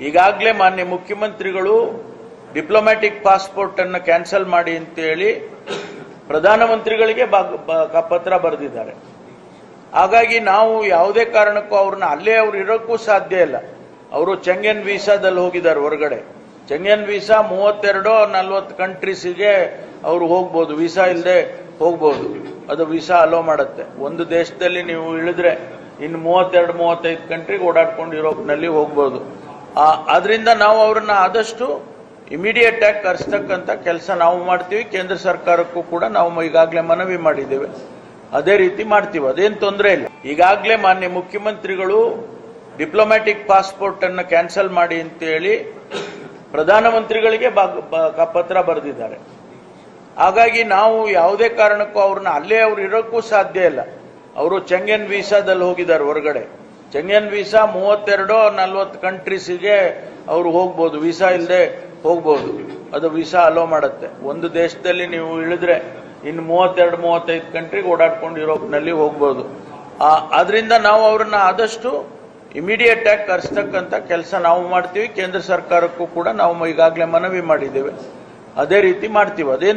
ಈಗಾಗಲೇ ಮಾನ್ಯ ಮುಖ್ಯಮಂತ್ರಿಗಳು ಡಿಪ್ಲೊಮ್ಯಾಟಿಕ್ ಪಾಸ್ಪೋರ್ಟ್ ಅನ್ನು ಕ್ಯಾನ್ಸಲ್ ಮಾಡಿ ಅಂತ ಹೇಳಿ ಪ್ರಧಾನಮಂತ್ರಿಗಳಿಗೆ ಪತ್ರ ಬರೆದಿದ್ದಾರೆ. ಹಾಗಾಗಿ ನಾವು ಯಾವುದೇ ಕಾರಣಕ್ಕೂ ಅವ್ರನ್ನ ಅಲ್ಲೇ ಅವ್ರು ಇರೋಕ್ಕೂ ಸಾಧ್ಯ ಇಲ್ಲ. ಅವರು ಚೆಂಗೆನ್ ವೀಸಾದಲ್ಲಿ ಹೋಗಿದ್ದಾರೆ ಹೊರಗಡೆ. ಚೆಂಗೆನ್ ವೀಸಾ ಮೂವತ್ತೆರಡು ನಲ್ವತ್ತು ಕಂಟ್ರೀಸಿಗೆ ಅವರು ಹೋಗ್ಬೋದು. ವೀಸಾ ಇಲ್ಲದೆ ಹೋಗ್ಬೋದು. ಅದು ವೀಸಾ ಅಲೋ ಮಾಡುತ್ತೆ. ಒಂದು ದೇಶದಲ್ಲಿ ನೀವು ಇಳಿದ್ರೆ ಇನ್ನು ಮೂವತ್ತೆರಡು, ಮೂವತ್ತೈದು ಕಂಟ್ರಿಗೆ ಓಡಾಡ್ಕೊಂಡು ಯುರೋಪ್ನಲ್ಲಿ ಹೋಗ್ಬೋದು. ಆ- ಅದರಿಂದ ನಾವು ಅವರನ್ನು ಆದಷ್ಟು ಇಮಿಡಿಯೇಟ್ ಆಗಿ ಕರೆಸ್ತಕ್ಕಂಥ ಕೆಲಸ ನಾವು ಮಾಡ್ತೀವಿ. ಕೇಂದ್ರ ಸರ್ಕಾರಕ್ಕೂ ಕೂಡ ನಾವು ಈಗಾಗಲೇ ಮನವಿ ಮಾಡಿದ್ದೇವೆ. ಅದೇ ರೀತಿ ಮಾಡ್ತೀವಿ. ಅದೇನು ತೊಂದರೆ ಇಲ್ಲ. ಈಗಾಗಲೇ ಮಾನ್ಯ ಮುಖ್ಯಮಂತ್ರಿಗಳು ಡಿಪ್ಲೊಮ್ಯಾಟಿಕ್ ಪಾಸ್ಪೋರ್ಟ್ ಅನ್ನು ಕ್ಯಾನ್ಸಲ್ ಮಾಡಿ ಅಂತೇಳಿ ಪ್ರಧಾನಮಂತ್ರಿಗಳಿಗೆ ಪತ್ರ ಬರೆದಿದ್ದಾರೆ. ಹಾಗಾಗಿ ನಾವು ಯಾವುದೇ ಕಾರಣಕ್ಕೂ ಅವ್ರನ್ನ ಅಲ್ಲೇ ಅವ್ರು ಇರೋಕ್ಕೂ ಸಾಧ್ಯ ಇಲ್ಲ. ಅವರು ಚೆಂಗೆನ್ ವೀಸಾದಲ್ಲಿ ಹೋಗಿದ್ದಾರೆ ಹೊರಗಡೆ. ಚೆಂಗನ್ ವೀಸಾ ಮೂವತ್ತೆರಡು ನಲ್ವತ್ತು ಕಂಟ್ರೀಸಿಗೆ ಅವರು ಹೋಗ್ಬೋದು. ವೀಸಾ ಇಲ್ಲದೆ ಹೋಗ್ಬೋದು. ಅದು ವೀಸಾ ಅಲೋ ಮಾಡುತ್ತೆ. ಒಂದು ದೇಶದಲ್ಲಿ ನೀವು ಇಳಿದ್ರೆ ಇನ್ನು ಮೂವತ್ತೆರಡು, ಮೂವತ್ತೈದು ಕಂಟ್ರಿಗೆ ಓಡಾಡ್ಕೊಂಡು ಯುರೋಪ್ನಲ್ಲಿ ಹೋಗ್ಬೋದು. ಅದರಿಂದ ನಾವು ಅವ್ರನ್ನ ಆದಷ್ಟು ಇಮಿಡಿಯೇಟ್ ಆಗಿ ಕರೆಸ್ತಕ್ಕಂಥ ಕೆಲಸ ನಾವು ಮಾಡ್ತೀವಿ. ಕೇಂದ್ರ ಸರ್ಕಾರಕ್ಕೂ ಕೂಡ ನಾವು ಈಗಾಗಲೇ ಮನವಿ ಮಾಡಿದ್ದೇವೆ. ಅದೇ ರೀತಿ ಮಾಡ್ತೀವಿ. ಅದೇನು